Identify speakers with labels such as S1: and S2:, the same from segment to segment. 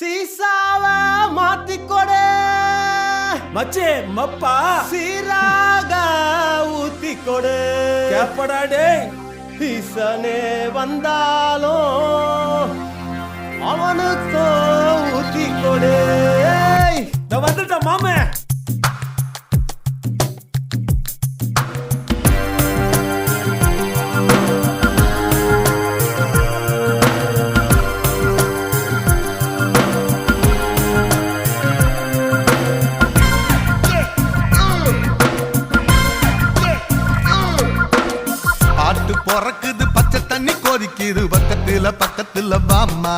S1: சீசாவ மாத்திக்கொடு.
S2: மச்சே மப்பா.
S1: சீராக ஊத்திக்கொடு.
S2: கேப்படா டேய்
S1: ஈசனே வந்தாலும் அவனுக்கும் ஊத்திக்கொடு.
S2: நான் வந்துட்டேன் மாமே.
S3: பொறக்குது பச்சை தண்ணி கொதிக்குது பக்கத்துல பக்கத்துல வாமா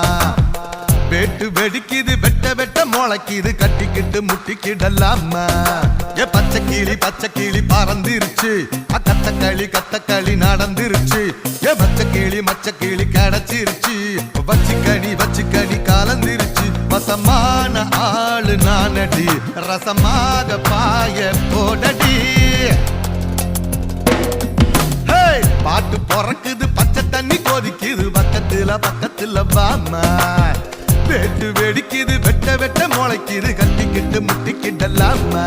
S3: வெட்டு வெடிக்குது வெட்ட வெட்ட முளைக்குது கட்டிக்கிட்டு முட்டிக்கிடலாமா ஏ பச்சை கிளி பச்சை கிளி பறந்துருச்சு. கத்தக்களி கத்தக்களி நடந்துருச்சு. ஏ பச்சை கிளி மச்சை கிளி கிடைச்சிருச்சு. வச்சு கனி வச்சு கனி கலந்துருச்சு. மசமான ஆளு நானடி. ரசமாக பாய போடடி. பொறக்குது பச்சை தண்ணி கொதிக்குது பக்கத்துல பக்கத்துல பாமா வெட்டு வெடிக்குது வெட்ட வெட்ட முளைக்குது கட்டிக்கிட்டு முட்டிக்கிட்டலாமா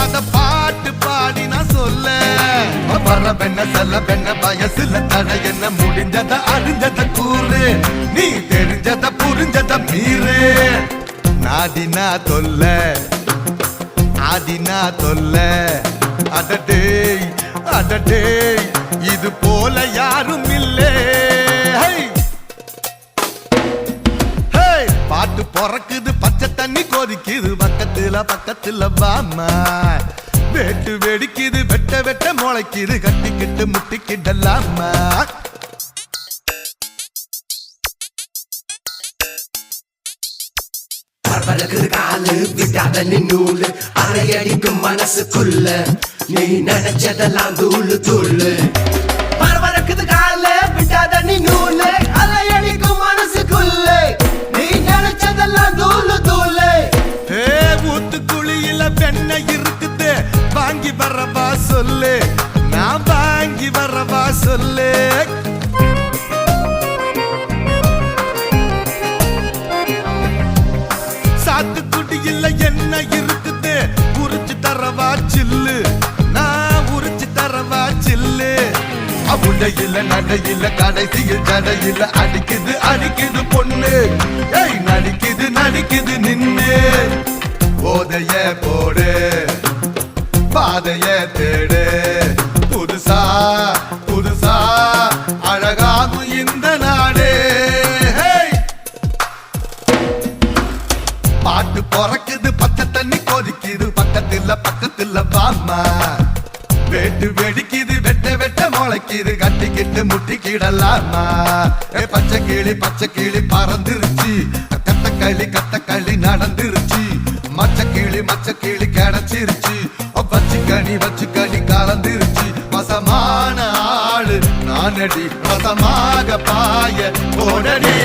S3: அத பாட்டு பாடினா சொல்ல. வர பெண்ண செல்ல பெண்ண வயசுல தட என்ன? முடிஞ்சத அறிஞ்சத கூறு. நீ தெரிஞ்சத புரிஞ்சத மீறு. நாடினா தொல்ல. ஆடினா தொல்ல. அடடே அடடே இது போல யாரும் இல்லே. ஹேய்! பாட்டு பொறக்குது தண்ணி கொதிக்குது பக்கத்துல பக்கத்துல வாமா வெட்டு வெடிக்குது வெட்ட வெட்ட முளைக்குது கட்டிக்கிட்டு முட்டிக்கிடலாமா
S4: பரபரக்குது காலு விடாத நூலு அலையடிக்கும் மனசுக்குள்ள. நீ நினைச்சதெல்லாம் தூளு தூளு.
S3: ஊத்துக்குழியில வெண்ணெய் இருக்குது. வாங்கி வரவா சொல்லு. நான் வாங்கி வரவா சொல்லு. சாத்துக்குடியில என்ன இருக்குது. உரிச்சு தரவா சில்லு. நான் உரிச்சு தரவா சில்லு. அவுடையில நடையில கடைசியில் தடையில அடிக்குது அடிக்குது பொண்ணு. நடிக்குது நடிக்குது நின்னு. போதைய போடு. பாதைய தேடு. புதுசா புதுசா அழகாகும் இந்த நாடே. பாட்டு பிறக்குது பச்சை தண்ணி கொதிக்குது பக்கத்துல பக்கத்துல பாமா வெட்டு வெடிக்குது வெட்ட வெட்ட முளைக்குது கட்டிக்கிட்டு முட்டிக்கிடலாமா? ஏ பச்சை கிளி பச்சை கிளி பறந்துருச்சு. வச்சு வச்சு கடி கலந்துருச்சு. வசமான ஆளு. நானடி வசமாக பாய போடடி